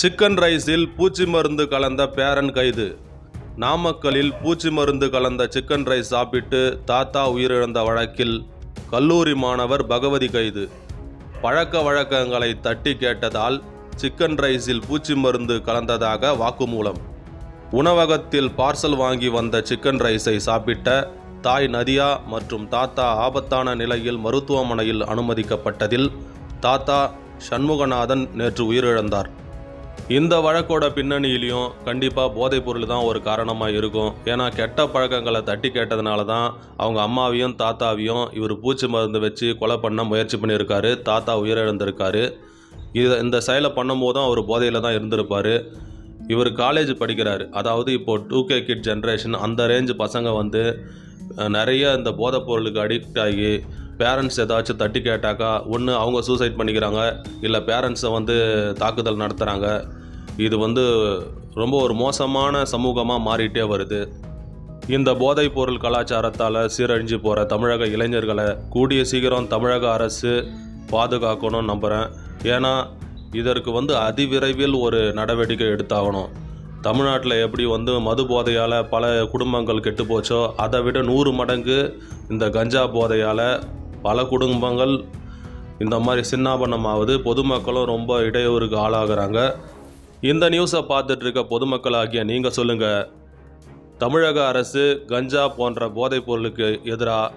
Chicken ரைஸில் பூச்சி மருந்து கலந்த பேரன் கைது. நாமக்கலில் பூச்சி மருந்து கலந்த சிக்கன் ரைஸ் சாப்பிட்டு தாத்தா உயிரிழந்த வழக்கில் கல்லூரி மாணவர் பகவதி கைது. பழக்க வழக்கங்களை தட்டி கேட்டதால் சிக்கன் ரைஸில் பூச்சி மருந்து கலந்ததாக வாக்குமூலம். உணவகத்தில் பார்சல் வாங்கி வந்த சிக்கன் ரைஸை சாப்பிட்ட தாய் நதியா மற்றும் தாத்தா ஆபத்தான நிலையில் மருத்துவமனையில் அனுமதிக்கப்பட்டதில் தாத்தா சண்முகநாதன் நேற்று உயிரிழந்தார். இந்த வழக்கோட பின்னணியிலையும் கண்டிப்பாக போதைப் பொருள் தான் ஒரு காரணமாக இருக்கும். ஏன்னா கெட்ட பழக்கங்களை தட்டி கேட்டதுனால தான் அவங்க அம்மாவையும் தாத்தாவையும் இவர் பூச்சி மருந்து வச்சு கொலை பண்ண முயற்சி பண்ணியிருக்காரு. தாத்தா உயிரிழந்திருக்காரு. இது இந்த செயலை பண்ணும்போதும் அவர் போதையில் தான் இருந்திருப்பார். இவர் காலேஜ் படிக்கிறாரு. அதாவது இப்போது டூ கே கிட் ஜென்ரேஷன் அந்த ரேஞ்சு பசங்க வந்து நிறைய இந்த போதைப் பொருளுக்கு அடிக்ட் ஆகி பேரண்ட்ஸ் ஏதாச்சும் தட்டி கேட்டாக்கா ஒன்று அவங்க சூசைட் பண்ணிக்கிறாங்க இல்லை பேரண்ட்ஸை வந்து தாக்குதல் நடத்துகிறாங்க இது வந்து ரொம்ப ஒரு மோசமான சமூகமாக மாறிட்டே வருது. இந்த போதைப் பொருள் கலாச்சாரத்தால் சீரழிஞ்சு போகிற தமிழக இளைஞர்களை கூடிய சீக்கிரம் தமிழக அரசு பாதுகாக்கணும்னு நம்புகிறேன் ஏன்னா இதற்கு வந்து அதிவிரைவில் ஒரு நடவடிக்கை எடுத்தாகணும். தமிழ்நாட்டில் எப்படி வந்து மது போதையால் பல குடும்பங்கள் கெட்டு போச்சோ அதை விட நூறு மடங்கு இந்த கஞ்சா போதையால் பல குடும்பங்கள் இந்த மாதிரி சின்னாபனமாவது பொதுமக்களும் ரொம்ப இடையூறுக்கு ஆளாகிறாங்க. இந்த நியூஸை பார்த்துட்ருக்க பொதுமக்களாகிய நீங்கள் சொல்லுங்கள் தமிழக அரசு கஞ்சா போன்ற போதைப் பொருளுக்கு எதிராக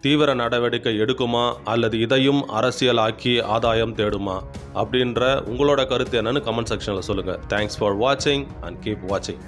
தீவிர நடவடிக்கை எடுக்குமா? அல்லது இதையும் அரசியலாக்கி ஆதாயம் தேடுமா? அப்படின்ற உங்களோட கருத்து என்னன்னு கமெண்ட் செக்ஷனில் சொல்லுங்கள் தேங்க்ஸ் ஃபார் வாட்சிங் அண்ட் கீப் வாட்சிங்